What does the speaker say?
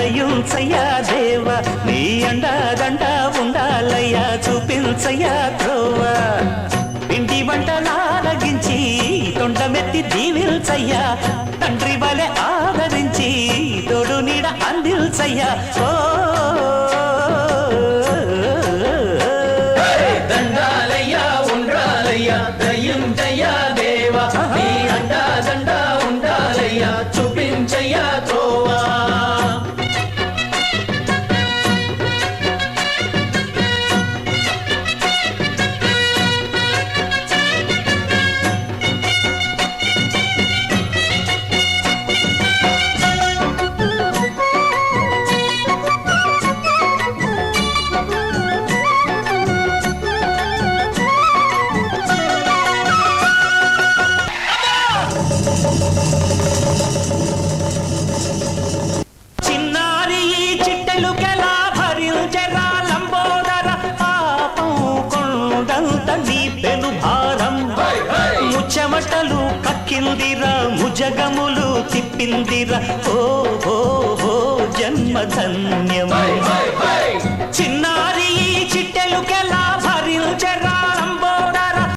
చూపించయ్యా దేవ నీ అండా దండ ఉండాలయ్యా చూపించయ్యా త్రోవ. పిండి వంటలారగించి తొండమెత్తి దీవిల్చయ్యా తండ్రి వలె ఆదరించి తోడు నీడ అందిల్చయ్యా ఓ. దండాలయ్యా ఉండాలయ్యా దయం దేవా ముచ్చమటలు కక్కిందిరా ముజగములు తిప్పిందిరా. ఓ ఓ ఓ